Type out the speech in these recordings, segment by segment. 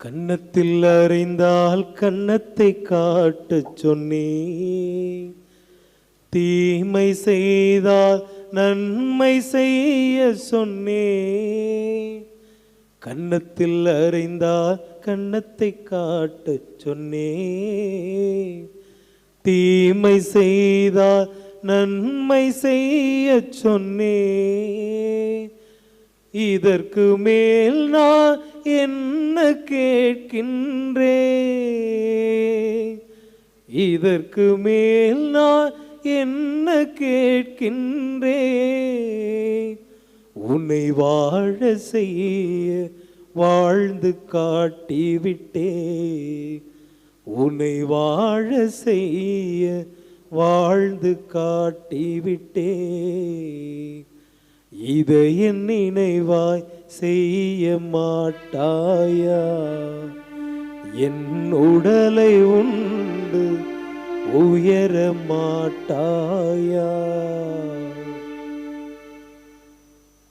கன்னத்தில் அறிந்தால் கன்னத்தை காட்டச் சொன்னே தீமை செய்தால் நன்மை செய்ய சொன்னே கன்னத்தில் அறிந்தால் கன்னத்தை காட்டச் சொன்னே தீமை செய்தால் நன்மை செய்ய சொன்னே இதற்கு மேல் நான் என்ன கேட்கின்றே இதற்கு மேல் நான் என்ன கேட்கின்றே உன்னை வாழ செய்ய வாழ்ந்து காட்டிவிட்டே உன்னை வாழ செய்ய வாழ்ந்து காட்டிவிட்டே இதை என் நினைவாய் செய்ய மாட்டாயா? என் உடலை உண்டு உயர மாட்டாயா?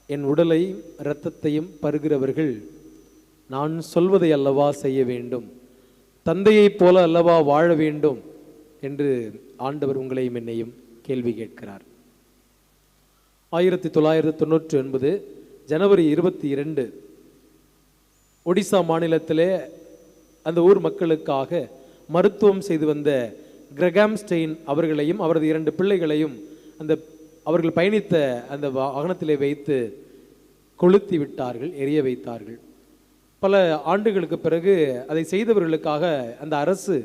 என் உடலை இரத்தத்தையும் பருகிறவர்கள் நான் சொல்வதை அல்லவா செய்ய வேண்டும்? தந்தையைப் போல அல்லவா வாழ வேண்டும்? என்று ஆண்டவர் உங்களையும் என்னையும் கேள்வி கேட்கிறார். ஆயிரத்தி தொள்ளாயிரத்தி தொண்ணூற்றி ஒன்பது ஜனவரி இருபத்தி இரண்டு ஒடிசா மாநிலத்திலே அந்த ஊர் மக்களுக்காக மருத்துவம் செய்து வந்த கிரகாம்ஸ்டெயின் அவர்களையும் அவரது இரண்டு பிள்ளைகளையும் அந்த அவர்கள் பயணித்த அந்த வாகனத்திலே வைத்து கொளுத்தி விட்டார்கள் எரிய வைத்தார்கள். பல ஆண்டுகளுக்கு பிறகு அதை செய்தவர்களுக்காக அந்த அரசு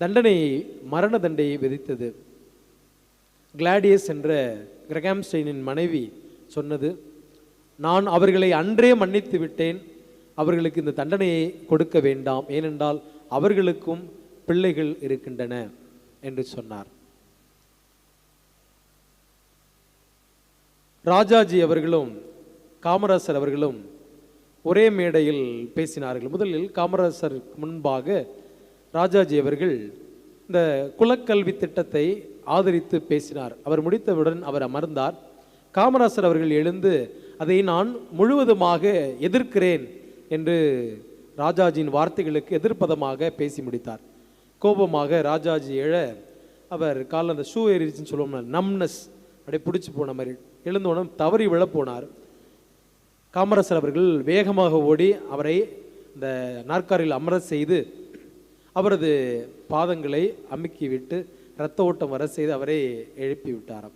தண்டனை மரண தண்டையை விதித்தது. கிளாடியஸ் என்ற கிரகாம்ஸ்டெயினின் மனைவி சொன்னது நான் அவர்களை அன்றே மன்னித்து விட்டேன். அவர்களுக்கு இந்த தண்டனையை கொடுக்க வேண்டாம். ஏனென்றால் அவர்களுக்கும் பிள்ளைகள் இருக்கின்றன என்று சொன்னார். ராஜாஜி அவர்களும் காமராசர் அவர்களும் ஒரே மேடையில் பேசினார்கள். முதலில் காமராசருக்கு முன்பாக ராஜாஜி அவர்கள் இந்த குலக்கல்வி திட்டத்தை ஆதரித்து பேசினார். அவர் முடித்தவுடன் அவர் அமர்ந்தார். காமராசர் அவர்கள் எழுந்து அதை நான் முழுவதுமாக எதிர்க்கிறேன் என்று ராஜாஜியின் வார்த்தைகளுக்கு எதிர்ப்பதமாக பேசி முடித்தார். கோபமாக ராஜாஜி எழ அவர் காலில் அந்த ஷூ ஏறிச்சுன்னு சொல்லுவோம் நம்னஸ் அப்படியே பிடிச்சி போன மாதிரி எழுந்தோடனே தவறி விழப்போனார். போனார் காமராசர் அவர்கள் வேகமாக ஓடி அவரை இந்த நாற்காரியில் அமர செய்து அவரது பாதங்களை அமுக்கிவிட்டு ரத்த இரத்த ஓட்டம் வர செய்து அவரை எழுப்பி விட்டாராம்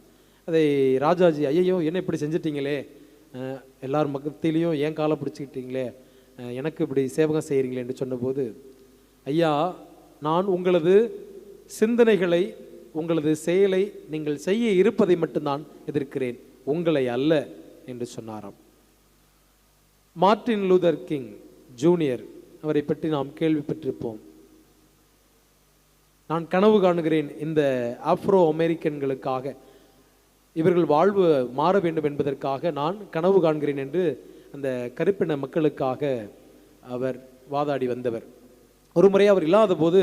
அதை ராஜாஜி ஐயையோ என்ன இப்படி செஞ்சிட்டீங்களே? எல்லார் மத்தியிலையும் ஏன் காலை பிடிச்சிக்கிட்டீங்களே? எனக்கு இப்படி சேவகம் செய்கிறீங்களே என்று சொன்னபோது ஐயா நான் உங்களது சிந்தனைகளை உங்களது செயலை நீங்கள் செய்ய இருப்பதை மட்டும்தான் எதிர்க்கிறேன். உங்களை அல்ல என்று சொன்னாராம். மார்ட்டின் லூதர் கிங் ஜூனியர் அவரை பற்றி நாம் கேள்விப்பட்டிருப்போம். நான் கனவு காணுகிறேன் இந்த ஆப்ரோ அமெரிக்கன்களுக்காக இவர்கள் வாழ்வு மாற வேண்டும் என்பதற்காக நான் கனவு காண்கிறேன் என்று அந்த கருப்பின மக்களுக்காக அவர் வாதாடி வந்தவர். ஒரு முறை அவர் இல்லாத போது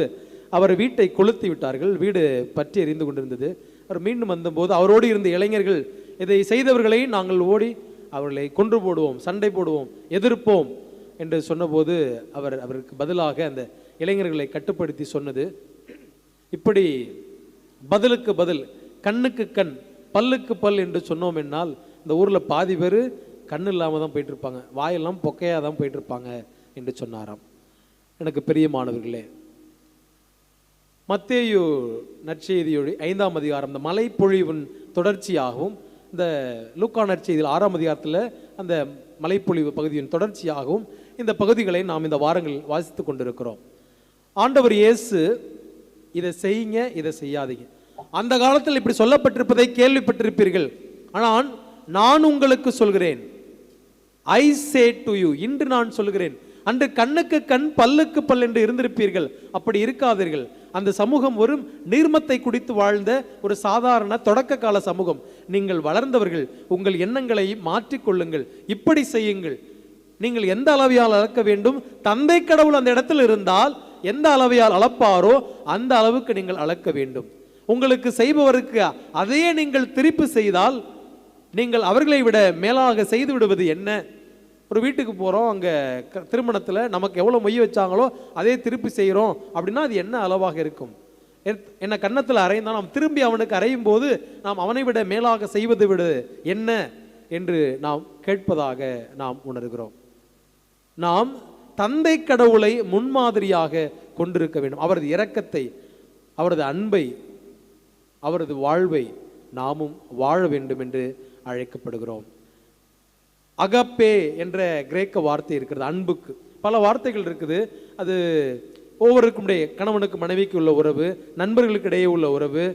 அவர் வீட்டை கொளுத்தி விட்டார்கள் வீடு பற்றி எறிந்து கொண்டிருந்தது. அவர் மீண்டும் வந்தபோது அவரோடு இருந்த இளைஞர்கள் இதை செய்தவர்களை நாங்கள் ஓடி அவர்களை கொன்று போடுவோம் சண்டை போடுவோம் எதிர்ப்போம் என்று சொன்னபோது அவர் அவருக்கு பதிலாக அந்த இளைஞர்களை கட்டுப்படுத்தி சொன்னது. இப்படி பதிலுக்கு பதில் கண்ணுக்கு கண் பல்லுக்கு பல் என்று சொன்னோம் என்னால் இந்த ஊரில் பாதி பேர் கண் இல்லாமல் தான் போயிட்டு இருப்பாங்க வாயெல்லாம் பொக்கையாக தான் போயிட்டுருப்பாங்க என்று சொன்னாராம். எனக்கு பெரிய மாணவர்களே மத்தேயு நற்செய்தியோடு ஐந்தாம் அதிகாரம் இந்த மலைப்பொழிவின் தொடர்ச்சியாகவும் இந்த லூக்கா நற்செய்தியில் ஆறாம் அதிகாரத்தில் அந்த மலைப்பொழிவு பகுதியின் தொடர்ச்சியாகவும் இந்த பகுதிகளை நாம் இந்த வாரங்களில் வாசித்து கொண்டிருக்கிறோம். ஆண்டவர் இயேசு இதை செய்யுங்க இதை செய்யாதீங்க. அந்த காலத்தில் இப்படி சொல்லப்பட்டிருப்பதை கேள்விப்பட்டிருப்பீர்கள். ஆனால் நான் உங்களுக்கு சொல்கிறேன். ஐ சே டு யூ இன்று நான் சொல்கிறேன். அன்று கண்ணுக்கு கண் பல்லுக்கு பல் என்று இருந்திருப்பீர்கள். அப்படி இருக்காதீர்கள். அந்த சமூகம் ஒரு நீர்மத்தை குடித்து வாழ்ந்த ஒரு சாதாரண தொடக்க கால சமூகம். நீங்கள் வளர்ந்தவர்கள் உங்கள் எண்ணங்களை மாற்றிக்கொள்ளுங்கள். இப்படி செய்யுங்கள். நீங்கள் எந்த அளவையால் அளக்க வேண்டும்? தந்தை கடவுள் அந்த இடத்தில் இருந்தால் எந்த அளவையால் அளப்பாரோ அந்த அளவுக்கு நீங்கள் அளக்க வேண்டும். உங்களுக்கு செய்பவருக்கு அதையே நீங்கள் திருப்பி செய்தால் நீங்கள் அவர்களை விட மேலாக செய்து விடுவது என்ன? ஒரு வீட்டுக்கு போகிறோம் அங்கே திருமணத்தில் நமக்கு எவ்வளோ மொய் வச்சாங்களோ அதே திருப்பி செய்கிறோம் அப்படின்னா அது என்ன அளவாக இருக்கும்? எத்- கன்னத்தில் அரைந்தால் நாம் திரும்பி அவனுக்கு அறையும் போது நாம் அவனை விட மேலாக செய்வது விட என்ன? என்று நாம் கேட்பதாக நாம் உணர்கிறோம். நாம் தந்தை கடவுளை முன்மாதிரியாக கொண்டிருக்க வேண்டும். அவரது இரக்கத்தை அவரது அன்பை அவரது வாழ்வை நாமும் வாழ வேண்டும் என்று அழைக்கப்படுகிறோம். அகப்பே என்ற கிரேக்க வார்த்தை இருக்கிறது அன்புக்கு. பல வார்த்தைகள் இருக்குது. அது ஒவ்வொருக்குடைய கணவனுக்கு மனைவிக்கு உள்ள உறவு நண்பர்களுக்கு இடையே உள்ள உறவு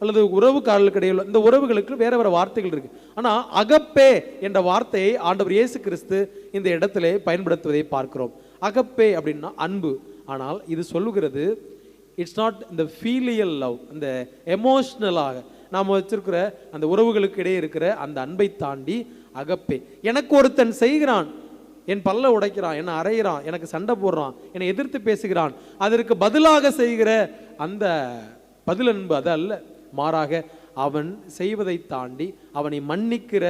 அல்லது உறவுக்காரர்களுக்கு இடையே உள்ள இந்த உறவுகளுக்கு வேற வேற வார்த்தைகள் இருக்கு. ஆனால் அகப்பே என்ற வார்த்தையை ஆண்டவர் இயேசு கிறிஸ்து இந்த இடத்திலே பயன்படுத்துவதை பார்க்கிறோம். அகப்பே அப்படின்னா அன்பு. ஆனால் இது சொல்லுகிறது இட்ஸ் நாட் இந்த ஃபீலியல் லவ் இந்த எமோஷ்னலாக நாம் வச்சிருக்கிற அந்த உறவுகளுக்கு இடையே இருக்கிற அந்த அன்பை தாண்டி அகப்பே. எனக்கு ஒருத்தன் செய்கிறான் என் பல்ல உடைக்கிறான் என்னை அறையிறான் எனக்கு சண்டை போடுறான் என்னை எதிர்த்து பேசுகிறான் அதற்கு பதிலாக செய்கிற அந்த பதில் அன்பு அது அல்ல. மாறாக அவன் செய்வதை தாண்டி அவனை மன்னிக்கிற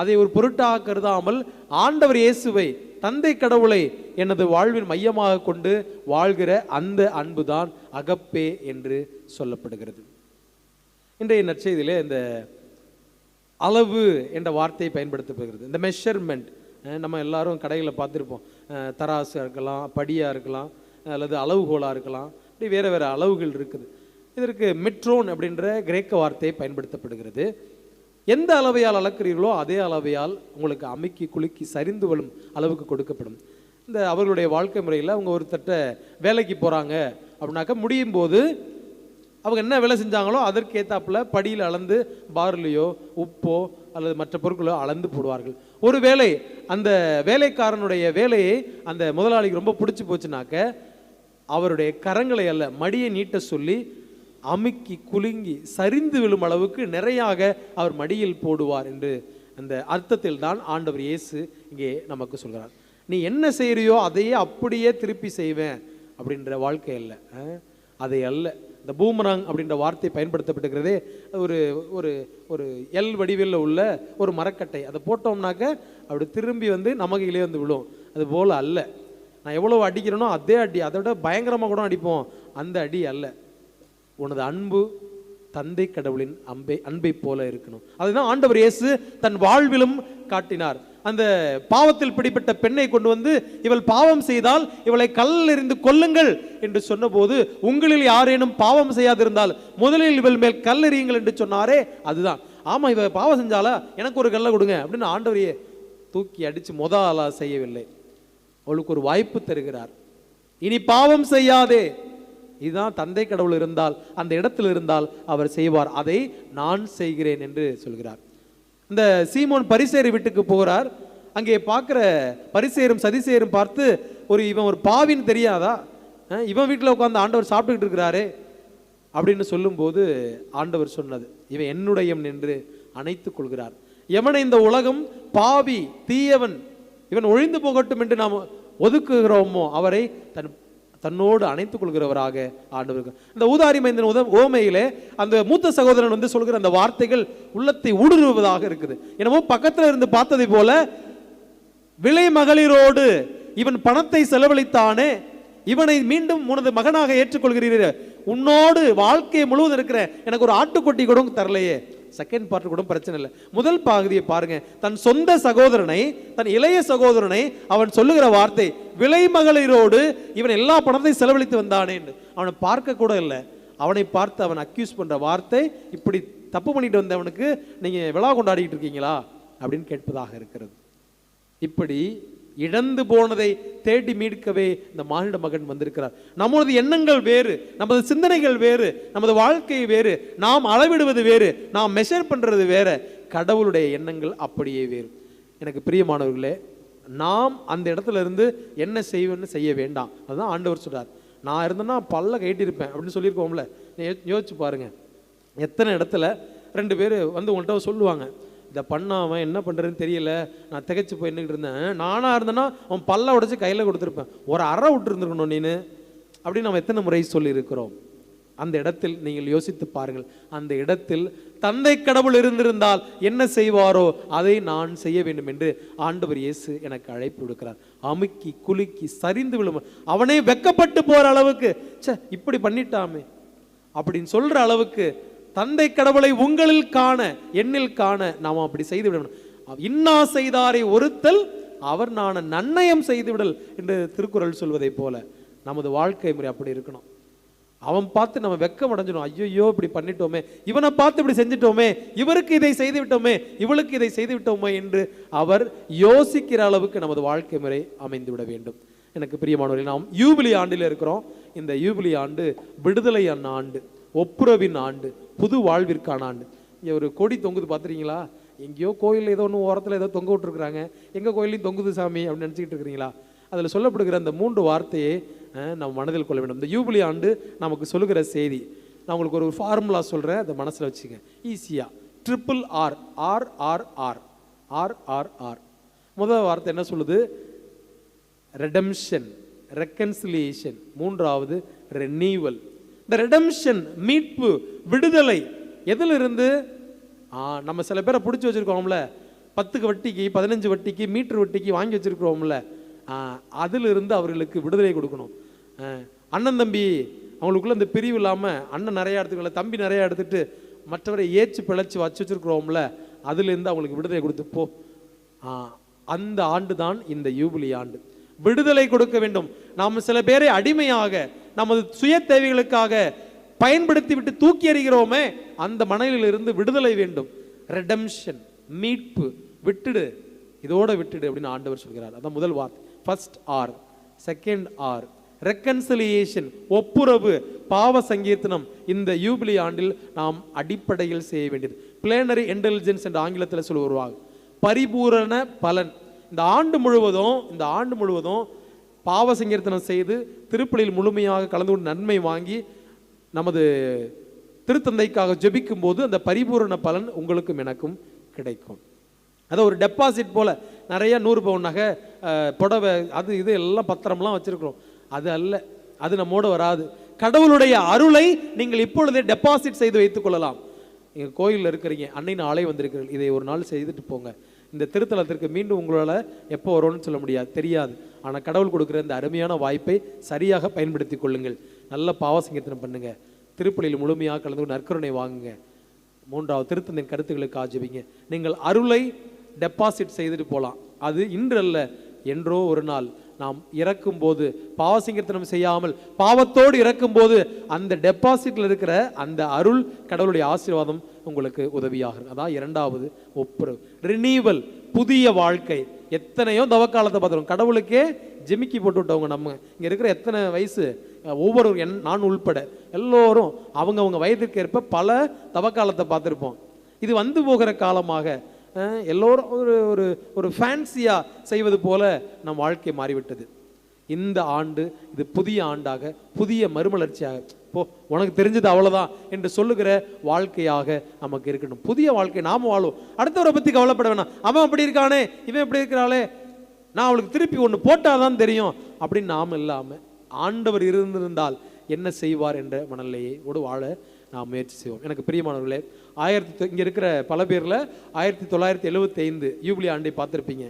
அதை ஒரு பொருட்டாக கருதாமல் ஆண்டவர் இயேசுவை தந்தை கடவுளை எனது வாழ்வின் மையமாக கொண்டு வாழ்கிற அந்த அன்புதான் அகப்பே என்று சொல்லப்படுகிறது. இன்றைய நற்செய்தியிலே இந்த அளவு என்ற வார்த்தையை பயன்படுத்தப்படுகிறது இந்த மெஷர்மெண்ட் நம்ம எல்லாரும் கடையில் பார்த்துருப்போம். தராசாக இருக்கலாம் படியாக இருக்கலாம் அல்லது அளவுகோலாக இருக்கலாம். இப்படி வேறு வேறு அளவுகள் இருக்குது. இதற்கு மெட்ரோன் அப்படின்ற கிரேக்க வார்த்தை பயன்படுத்தப்படுகிறது. எந்த அளவையால் அளக்கிறீர்களோ அதே அளவையால் உங்களுக்கு அமைக்கி குலுக்கி சரிந்து வரும் அளவுக்கு கொடுக்கப்படும். இந்த அவர்களுடைய வாழ்க்கை முறையில் அவங்க ஒருத்தட்ட வேலைக்கு போகிறாங்க அப்படின்னாக்கா முடியும் போது அவங்க என்ன வேலை செஞ்சாங்களோ அதற்கு படியில் அளந்து பார்லையோ உப்போ அல்லது மற்ற பொருட்களோ அளந்து போடுவார்கள். ஒருவேளை அந்த வேலைக்காரனுடைய வேலையை அந்த முதலாளிக்கு ரொம்ப பிடிச்சி போச்சுனாக்க அவருடைய கரங்களை அல்ல மடியை நீட்ட சொல்லி அமுக்கி குலுங்கி சரிந்து விழும் அளவுக்கு நிறையாக அவர் மடியில் போடுவார் என்று அந்த அர்த்தத்தில் தான் ஆண்டவர் இயேசு இங்கே நமக்கு சொல்கிறார். நீ என்ன செய்கிறியோ அதையே அப்படியே திருப்பி செய்வேன் அப்படின்ற வாழ்க்கை அல்ல. அதை அல்ல. இந்த பூமராங் அப்படின்ற வார்த்தை பயன்படுத்தப்பட்டுக்கிறதே ஒரு ஒரு ஒரு எல் வடிவில் உள்ள ஒரு மரக்கட்டை. அதை போட்டோம்னாக்க அப்படி திரும்பி வந்து நமகையிலே வந்து விழும். அது போல் அல்ல. நான் எவ்வளோ அடிக்கிறேனோ அதே அடி அதை விட பயங்கரமாக கூட அடிப்போம். அந்த அடி அல்ல. உனது அன்பு தந்தை கடவுளின் அன்பை அன்பை போல இருக்கணும். அதுதான் ஆண்டவர் இயேசு தன் வாழ்விலும் காட்டினார். அந்த பாவத்தில் பிடிப்பட்ட பெண்ணை கொண்டு வந்து இவள் பாவம் செய்தால் இவளை கல்லில் எறிந்து கொல்லுங்கள் என்று சொன்னபோது உங்களில் யாரேனும் பாவம் செய்யாதிருந்தால் முதலில் இவள் மேல் கல்லெறியுங்கள் என்று சொன்னாரே அதுதான். ஆமா இவ பாவம் செஞ்சாலா எனக்கு ஒரு கல்லை கொடுங்க அப்படின்னு ஆண்டவரையே தூக்கி அடிச்சு மொத ஆளா செய்யவில்லை. அவளுக்கு ஒரு வாய்ப்பு தருகிறார். இனி பாவம் செய்யாதே. இதுதான் தந்தை கடவுள் இருந்தால் அந்த இடத்தில் இருந்தால் அவர் செய்வார். அதை நான் செய்கிறேன் என்று சொல்கிறார். இந்த சீமோன் பரிசேரி வீட்டுக்கு போகிறார். அங்கே பார்க்குற பரிசேரும் சதிசேரும் பார்த்து ஒரு இவன் ஒரு பாவின்னு தெரியாதா? இவன் வீட்டில் உட்காந்து ஆண்டவர் சாப்பிட்டுக்கிட்டு இருக்கிறாரே அப்படின்னு சொல்லும்போது ஆண்டவர் சொன்னது இவன் என்னுடையவன் என்று அணைத்து கொள்கிறார். எவனை இந்த உலகம் பாவி தீயவன் இவன் ஒழிந்து போகட்டும் என்று நாம் ஒதுக்குகிறோமோ அவரை தன் தன்னோடு அணைத்துக் கொள்கிறவராக ஆண்டவர்கள் இந்த ஊதாரி மைந்தன் உத ஓமையிலே அந்த மூத்த சகோதரன் வந்து சொல்கிற அந்த வார்த்தைகள் உள்ளத்தை ஊடுருவதாக இருக்குது. என்னமோ பக்கத்தில் இருந்து பார்த்ததை போல விலை மகளிரோடு இவன் பணத்தை செலவழித்தானே இவனை மீண்டும் உனது மகனாக ஏற்றுக்கொள்கிறீர்கள் உன்னோடு வாழ்க்கை முழுவதும் இருக்கிற எனக்கு ஒரு ஆட்டுக்குட்டி கூட தரலையே. செகண்ட் பார்ட் கூட பிரச்சனை இல்லை. முதல் பகுதியை பாருங்க. தன் சொந்த சகோதரனை தன் இளைய சகோதரனை அவன் சொல்லுகிற வார்த்தை விலை மகளிரோடு இவன் எல்லா பணத்தையும் செலவழித்து வந்தானேன்னு. அவனை பார்க்க கூட இல்லை. அவனை பார்த்து அவன் அக்யூஸ் பண்ற வார்த்தை இப்படி தப்பு பண்ணிட்டு வந்தவனுக்கு நீங்க விழா கொண்டாடிட்டு இருக்கீங்களா? அப்படின்னு கேட்பதாக இருக்கிறது. இப்படி இழந்து போனதை தேடி மீட்கவே இந்த மானிட மகன் வந்திருக்கிறார். நமது எண்ணங்கள் வேறு நமது சிந்தனைகள் வேறு நமது வாழ்க்கை வேறு நாம் அளவிடுவது வேறு நாம் மெஷர் பண்ணுறது வேற. கடவுளுடைய எண்ணங்கள் அப்படியே வேறு. எனக்கு பிரியமானவர்களே நாம் அந்த இடத்துல இருந்து என்ன செய்வேன்னு செய்ய வேண்டாம். அதுதான் ஆண்டவர் சொல்கிறார் நான் இருந்தேன்னா பல்ல கைட்டிருப்பேன் அப்படின்னு சொல்லியிருக்கோம்ல. யோசிச்சு பாருங்கள் எத்தனை இடத்துல ரெண்டு பேர் வந்து உங்கள்கிட்ட சொல்லுவாங்க. இதை பண்ணாம என்ன பண்ணுறதுன்னு தெரியல. நான் திகைச்சு போய் நின்றுட்டு இருந்தேன். நானாக இருந்தேன்னா அவன் பல்ல உடச்சி கையில் கொடுத்துருப்பேன். ஒரு அறை விட்டுருந்துருக்கணும் நீனு. அப்படின்னு நம்ம எத்தனை முறை சொல்லியிருக்கிறோம். அந்த இடத்தில் நீங்கள் யோசித்து பாருங்கள். அந்த இடத்தில் தந்தை கடவுள் இருந்திருந்தால் என்ன செய்வாரோ அதை நான் செய்ய வேண்டும் என்று ஆண்டவர் இயேசு எனக்கு அழைப்பு விடுக்கிறார். அமுக்கி குலுக்கி சரிந்து விழும். அவனே வெக்கப்பட்டு போகிற அளவுக்கு ச்சே இப்படி பண்ணிட்டாமே. அப்படின்னு சொல்கிற அளவுக்கு தந்தை கடவுளை உங்களில் காண எண்ணில் காண நாம் அப்படி செய்து விடணும் இன்னா செய்தாரை ஒருத்தல் அவர் நான் நன்னயம் செய்துவிடல் என்று திருக்குறள் சொல்வதைப் போல நமது வாழ்க்கை முறை அப்படி இருக்கணும். அவன் பார்த்து நம்ம வெக்கம் அடைஞ்சிடும் ஐயோ இப்படி பண்ணிட்டோமே. இவனை பார்த்து இப்படி செஞ்சிட்டோமே. இவருக்கு இதை செய்து விட்டோமே இவளுக்கு இதை செய்து விட்டோமே என்று அவர் யோசிக்கிற அளவுக்கு நமது வாழ்க்கை முறை அமைந்து விட வேண்டும். எனக்கு பிரியமானவர்கள் நாம் யூபிலி ஆண்டில் இருக்கிறோம். இந்த யூபிலி ஆண்டு விடுதலை அண்ண ஆண்டு ஒப்புரவின் ஆண்டு. புது வாழ்விற்கான ஆண்டு இங்கே ஒரு கொடி தொங்குது பார்த்துறீங்களா எங்கேயோ கோயிலில் ஏதோ ஒன்று ஓரத்தில் ஏதோ தொங்க விட்டுருக்குறாங்க. எங்கள் கோயிலையும் தொங்குது சாமி அப்படின்னு நினச்சிக்கிட்டு இருக்கிறீங்களா? அதில் சொல்லப்படுகிற அந்த மூன்று வார்த்தையை நம்ம மனதில் கொள்ள வேண்டும். இந்த யூபிலி ஆண்டு நமக்கு சொல்லுகிற செய்தி. நான் உங்களுக்கு ஒரு ஃபார்முலா சொல்கிறேன் அதை மனசில் வச்சுக்கங்க ஈஸியாக triple R R R R R R R முதல் வார்த்தை என்ன சொல்லுது? ரெடம்ஷன் ரெக்கன்சிலியேஷன் மூன்றாவது ரெனியூவல் இந்த ரெடம்ஷன் மீட்பு விடுதலை. எதிலிருந்து? நம்ம சில பேரை பிடிச்சி வச்சுருக்கோம்ல. பத்துக்கு வட்டிக்கு பதினஞ்சு வட்டிக்கு மீட்ரு வட்டிக்கு வாங்கி வச்சிருக்கிறோம்ல. அதிலிருந்து அவர்களுக்கு விடுதலை கொடுக்கணும். அண்ணன் தம்பி அவங்களுக்குள்ள இந்த பிரிவு இல்லாமல் அண்ணன் நிறையா எடுத்துக்கல தம்பி நிறையா எடுத்துட்டு மற்றவரை ஏச்சு பிழைச்சி வச்சு வச்சிருக்கிறோம்ல அதுலேருந்து அவங்களுக்கு விடுதலை கொடுத்து போ. அந்த ஆண்டு தான் இந்த யூபிலி ஆண்டு. விடுதலை கொடுக்க வேண்டும். நாம் சில பேரை அடிமையாக நமது சுய தேவைகளுக்காக பயன்படுத்தி விட்டு தூக்கி எறிகிறோமே அந்த மணலிலிருந்து விடுதலை வேண்டும். ரெடம்ஷன் மீட்பு விட்டுடு. இதோட விட்டுடு அப்படின்னு ஆண்டவர் சொல்கிறார். அதான் முதல் வார்த்தை. First R second R reconciliation ஒப்புரவு. பாவ சங்கீர்த்தனம். இந்த யூபிலி ஆண்டில் நாம் அடிப்படையில் செய்ய வேண்டியது. பிளேனரி இன்டெலிஜென்ஸ் என்ற ஆங்கிலத்தில் சொல்லுவாங்க பரிபூரண பலன். இந்த ஆண்டு முழுவதும் இந்த ஆண்டு முழுவதும் பாவ சங்கீர்த்தனம் செய்து திருப்பலியில் முழுமையாக கலந்து கொண்டு நன்மை வாங்கி நமது திருத்தந்தைக்காக ஜெபிக்கும் போது அந்த பரிபூரண பலன் உங்களுக்கும் எனக்கும் கிடைக்கும். அதை ஒரு டெபாசிட் போல நிறைய நூறு பவுன் நகை புடவை அது இது எல்லாம் பத்திரம்லாம் வச்சிருக்கிறோம். அது அல்ல அது நம்மோடு வராது. கடவுளுடைய அருளை நீங்கள் இப்பொழுதே டெபாசிட் செய்து வைத்துக் கொள்ளலாம். கோயிலில் இருக்கிறீங்க அன்னை நாளை வந்திருக்கிறீர்கள். இதை ஒரு நாள் செய்துட்டு போங்க. இந்த திருத்தலத்திற்கு மீண்டும் உங்களால் எப்போ வரும்னு சொல்ல முடியாது தெரியாது. ஆனால் கடவுள் கொடுக்குற இந்த அருமையான வாய்ப்பை சரியாக பயன்படுத்தி கொள்ளுங்கள். நல்ல பாவசங்கீர்த்தனம் பண்ணுங்க. திருப்பலியில் முழுமையாக கலந்து கொண்டு நற்கருணை வாங்குங்க. மூன்றாவது திருத்தந்தின் கருத்துக்களுக்கு ஆஜிவிங்க நீங்கள் அருளை டெபாசிட் செய்துட்டு போகலாம் அது இன்று அல்ல என்றோ ஒரு நாள். நாம் இறக்கும் போது பாவசங்கீர்த்தனம் செய்யாமல் பாவத்தோடு இறக்கும் போது அந்த டெபாசிட்ல இருக்கிற அந்த அருள் கடவுளுடைய ஆசீர்வாதம் உங்களுக்கு உதவியாகும். அதான் இரண்டாவது ஒப்புரவு. ரினீவல் புதிய வாழ்க்கை. எத்தனையோ தவக்காலத்தை பார்த்துருவோம் கடவுளுக்கே ஜெமிக்கி போட்டு விட்டவங்க நம்ம. இங்கே இருக்கிற எத்தனை வயசு ஒவ்வொரு என் நான் உள்பட எல்லோரும் அவங்கவுங்க வயதிற்கு ஏற்ப பல தவக்காலத்தை பார்த்துருப்போம். இது வந்து போகிற காலமாக எல்லோரும் ஒரு ஒரு ஒரு ஃபேன்சியாக செய்வது போல நம் வாழ்க்கை மாறிவிட்டது. இந்த ஆண்டு இது புதிய ஆண்டாக புதிய மறுமலர்ச்சியாக போ உனக்கு தெரிஞ்சது அவ்வளோதான் என்று சொல்லுகிற வாழ்க்கையாக நமக்கு இருக்கணும். புதிய வாழ்க்கை நாம வாழும் அடுத்தவரை பற்றி கவலைப்பட வேணாம். அவன் அப்படி இருக்கானே இவன் எப்படி இருக்கிறாளே நான் அவளுக்கு திருப்பி ஒன்று போட்டாதான் தெரியும் அப்படின்னு நாம் இல்லாம ஆண்டவர் இருந்திருந்தால் என்ன செய்வார் என்ற மனநிலையை மனநிலையோடு வாழ நாம் முயற்சி செய்வோம். எனக்கு பிரியமானவர்களே ஆயிரத்தி இங்கே இருக்கிற பல பேரில் ஆயிரத்தி தொள்ளாயிரத்தி எழுபத்தி ஐந்து யூபிலி ஆண்டை பார்த்துருப்பீங்க.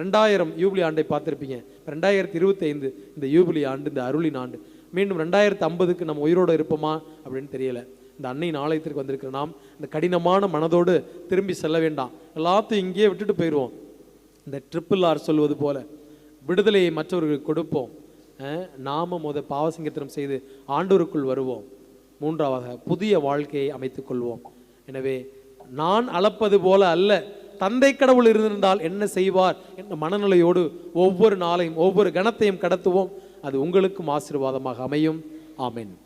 ரெண்டாயிரம் யூபிலி ஆண்டை பார்த்துருப்பீங்க. ரெண்டாயிரத்தி இருபத்தைந்து இந்த யூபிலி ஆண்டு இந்த அருளின் ஆண்டு. மீண்டும் ரெண்டாயிரத்து ஐம்பதுக்கு நம்ம உயிரோடு இருப்போமா அப்படின்னு தெரியல. இந்த அன்னையின் ஆலயத்திற்கு வந்திருக்கிற நாம் இந்த கடினமான மனதோடு திரும்பி செல்ல வேண்டாம். எல்லாத்தையும் இங்கேயே விட்டுட்டு போயிடுவோம். இந்த ட்ரிப்பிள் ஆர் சொல்வது போல விடுதலையை மற்றவர்களுக்கு கொடுப்போம். நாம முத பாவசங்கீர்த்தனம் செய்து ஆண்டோருக்குள் வருவோம். மூன்றாவதாக புதிய வாழ்க்கையை அமைத்துக் கொள்வோம். எனவே நான் அளப்பது போல அல்ல தந்தை கடவுள் இருந்திருந்தால் என்ன செய்வார் என்ற மனநிலையோடு ஒவ்வொரு நாளையும் ஒவ்வொரு கணத்தையும் கடத்துவோம். அது உங்களுக்கும் ஆசீர்வாதமாக அமையும். ஆமென்.